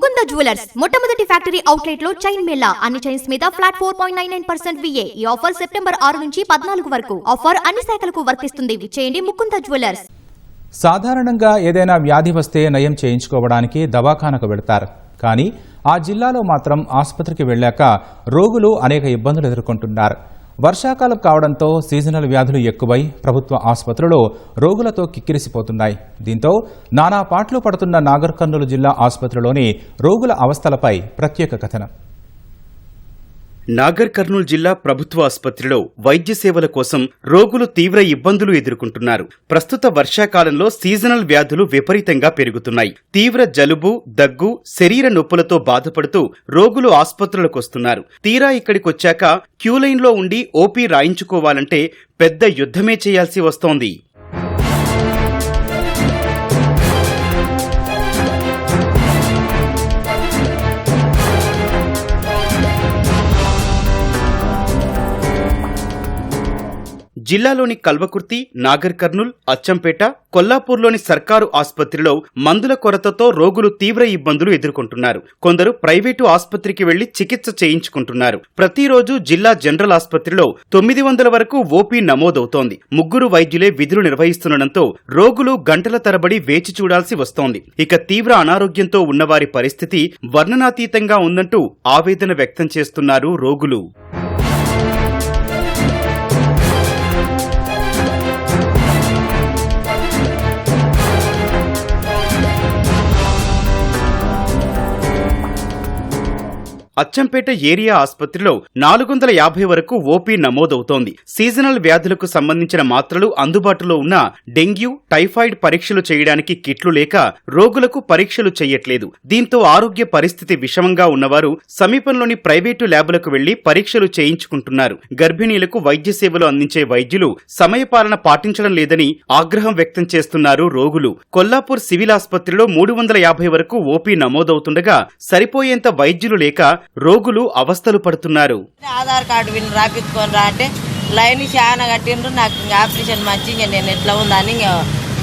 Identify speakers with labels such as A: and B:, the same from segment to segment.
A: Mukunda jewellers. మొట్టమొదటి factory అవుట్లెట్లో chain Mela అన్ని చైన్స్ మీద flat four point nine nine percent V A offer September ఆరు నుంచి పద్నాలుగు వరకు. ఆఫర్ అన్ని శాఖలకు వర్తిస్తుంది. విచ్చేయండి ముకుంద జ్యువెలర్స్.
B: సాధారణంగా ఏదైనా వ్యాధి వస్తే నయం చేయించుకోవడానికి దవాఖానకు వెళతారు. కానీ ఆ జిల్లాలో మాత్రం ఆసుపత్రికి వెళ్ళాక రోగులు అనేక ఇబ్బందులు ఎదుర్కొంటున్నారు. వర్షాకాలం కావడంతో సీజనల్ వ్యాధులు ఎక్కువై ప్రభుత్వ ఆసుపత్రులు రోగులతో కిక్కిరిసిపోతున్నాయి. దీంతో నానా పాట్లు పడుతున్న నాగర్ కర్నూలు జిల్లా ఆసుపత్రిలోని రోగుల అవస్థలపై ప్రత్యేక కథనం.
C: నాగర్ కర్నూలు జిల్లా ప్రభుత్వ ఆసుపత్రిలో వైద్య సేవల కోసం రోగులు తీవ్ర ఇబ్బందులు ఎదుర్కొంటున్నారు. ప్రస్తుత వర్షాకాలంలో సీజనల్ వ్యాధులు విపరీతంగా పెరుగుతున్నాయి. తీవ్ర జలుబు దగ్గు శరీర నొప్పులతో బాధపడుతూ రోగులు ఆసుపత్రులకు వస్తున్నారు. తీరా ఇక్కడికొచ్చాక క్యూలైన్లో ఉండి ఓపీ రాయించుకోవాలంటే పెద్ద యుద్ధమే చేయాల్సి వస్తోంది. జిల్లాలోని కల్వకుర్తి నాగర్ కర్నూల్ అచ్చంపేట కొల్లాపూర్లోని సర్కారు ఆసుపత్రిలో మందుల కొరతతో రోగులు తీవ్ర ఇబ్బందులు ఎదుర్కొంటున్నారు. కొందరు ప్రైవేటు ఆసుపత్రికి వెళ్ళి చికిత్స చేయించుకుంటున్నారు. ప్రతిరోజు జిల్లా జనరల్ ఆసుపత్రిలో తొమ్మిది వందల వరకు ఓపీ నమోదవుతోంది. ముగ్గురు వైద్యులే విధులు నిర్వహిస్తుండటంతో రోగులు గంటల తరబడి వేచి చూడాల్సి వస్తోంది. ఇక తీవ్ర అనారోగ్యంతో ఉన్నవారి పరిస్థితి వర్ణనాతీతంగా ఉందంటూ ఆవేదన వ్యక్తం చేస్తున్నారు రోగులు. అచ్చంపేట ఏరియా ఆసుపత్రిలో నాలుగు వందల యాభై వరకు ఓపీ నమోదవుతోంది. సీజనల్ వ్యాధులకు సంబంధించిన మాత్రలు అందుబాటులో ఉన్న డెంగ్యూ టైఫాయిడ్ పరీక్షలు చేయడానికి కిట్లు లేక రోగులకు పరీక్షలు చేయట్లేదు దీంతో ఆరోగ్య పరిస్థితి విషమంగా ఉన్నవారు సమీపంలోని ప్రైవేటు ల్యాబులకు వెళ్ళి పరీక్షలు చేయించుకుంటున్నారు. గర్భిణీలకు వైద్య సేవలు అందించే వైద్యులు సమయపాలన పాటించడం లేదని ఆగ్రహం వ్యక్తం చేస్తున్నారు రోగులు. కొల్లాపూర్ సివిల్ ఆసుపత్రిలో మూడు వందల యాభై వరకు ఓపీ నమోదవుతుండగా సరిపోయేంత వైద్యులు లేక రోగులు అవస్థలు పడుతున్నారు.
D: ఆధార్ కార్డు విని రాపించుకొని రా అంటే లైన్ చాలా కట్టిండ్రు నాకు ఇంకా ఆపరేషన్ మంచి ఇంకా నేను ఎట్లా ఉందని ఇంకా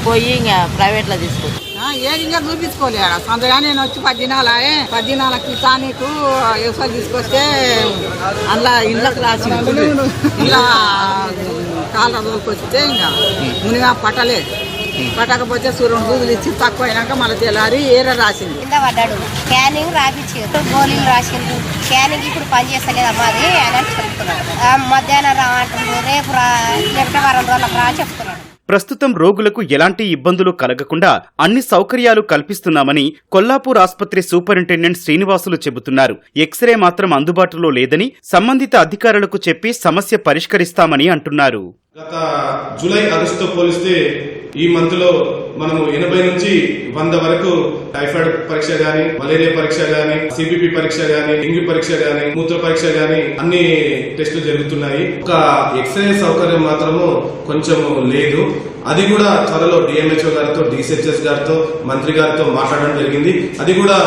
D: పోయి ఇంకా ప్రైవేట్లో తీసుకుంటాను
E: ఏది ఇంకా చూపించుకోలే సంతగా నేను వచ్చి పద్దినాలే పద్దినాలకి తానీకు వ్యవసాయం తీసుకొస్తే అందులో ఇళ్ళకి రాసి ఇలా కాళ్ళ రోజుకి వస్తే ఇంకా మునిగా పట్టలే పట్టకపోతే సూర్యుడు దూదులు ఇచ్చి తక్కువ అయినాక మళ్ళీ తెల్లారి ఏర రాసింది.
F: కింద పడ్డాడు. స్కానింగ్ రాపించారు గోళీలు రాసిండ్రు స్కానింగ్ ఇప్పుడు పని చేస్తలేదమ్మా అది అని చెప్తున్నాడు. మధ్యాహ్నం రా రేపు రా లేకపోతే వారం రోజులకు రా చెప్తున్నాడు.
C: ప్రస్తుతం రోగులకు ఎలాంటి ఇబ్బందులు కలగకుండా అన్ని సౌకర్యాలు కల్పిస్తున్నామని కొల్లాపూర్ ఆసుపత్రి సూపరింటెండెంట్ శ్రీనివాసులు చెబుతున్నారు. ఎక్స్రే మాత్రం అందుబాటులో లేదని సంబంధిత అధికారులకు చెప్పి సమస్య పరిష్కరిస్తామని అంటున్నారు.
G: గత జూలై ఆగస్టుతో పోలిస్తే ఈ మంత్లో మనము ఎనభై నుంచి వంద వరకు టైఫాయిడ్ పరీక్ష గాని మలేరియా పరీక్ష గాని సిబిపి పరీక్ష గాని డెంగ్యూ పరీక్ష గాని మూత్ర పరీక్ష గాని అన్ని టెస్టులు జరుగుతున్నాయి. ఒక ఎక్స్రే సౌకర్యం మాత్రము కొంచెం లేదు. అది కూడా త్వరలో డిఎంహెచ్ఓ గారితో డిసిహెచ్ఎస్ గారితో మంత్రి గారితో మాట్లాడడం జరిగింది. అది కూడా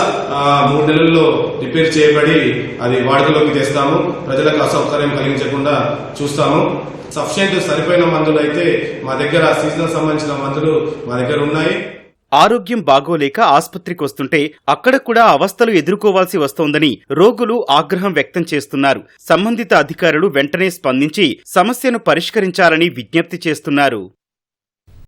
G: మూడు నెలల్లో రిపేర్ చేయబడి అది వాడుకలోకి తెస్తాము. ప్రజలకు అసౌకర్యం కలిగించకుండా చూస్తాము. సఫిషియెంట్ సరిపోయిన మందులు అయితే మా దగ్గర సీజన్ సంబంధించిన మందులు మా దగ్గర ఉన్నాయి.
C: ఆరోగ్యం బాగోలేక ఆసుపత్రికి వస్తుంటే అక్కడ కూడా అవస్థలు ఎదుర్కోవాల్సి వస్తోందని రోగులు ఆగ్రహం వ్యక్తం చేస్తున్నారు. సంబంధిత అధికారులు వెంటనే స్పందించి సమస్యను పరిష్కరించాలని విజ్ఞప్తి చేస్తున్నారు.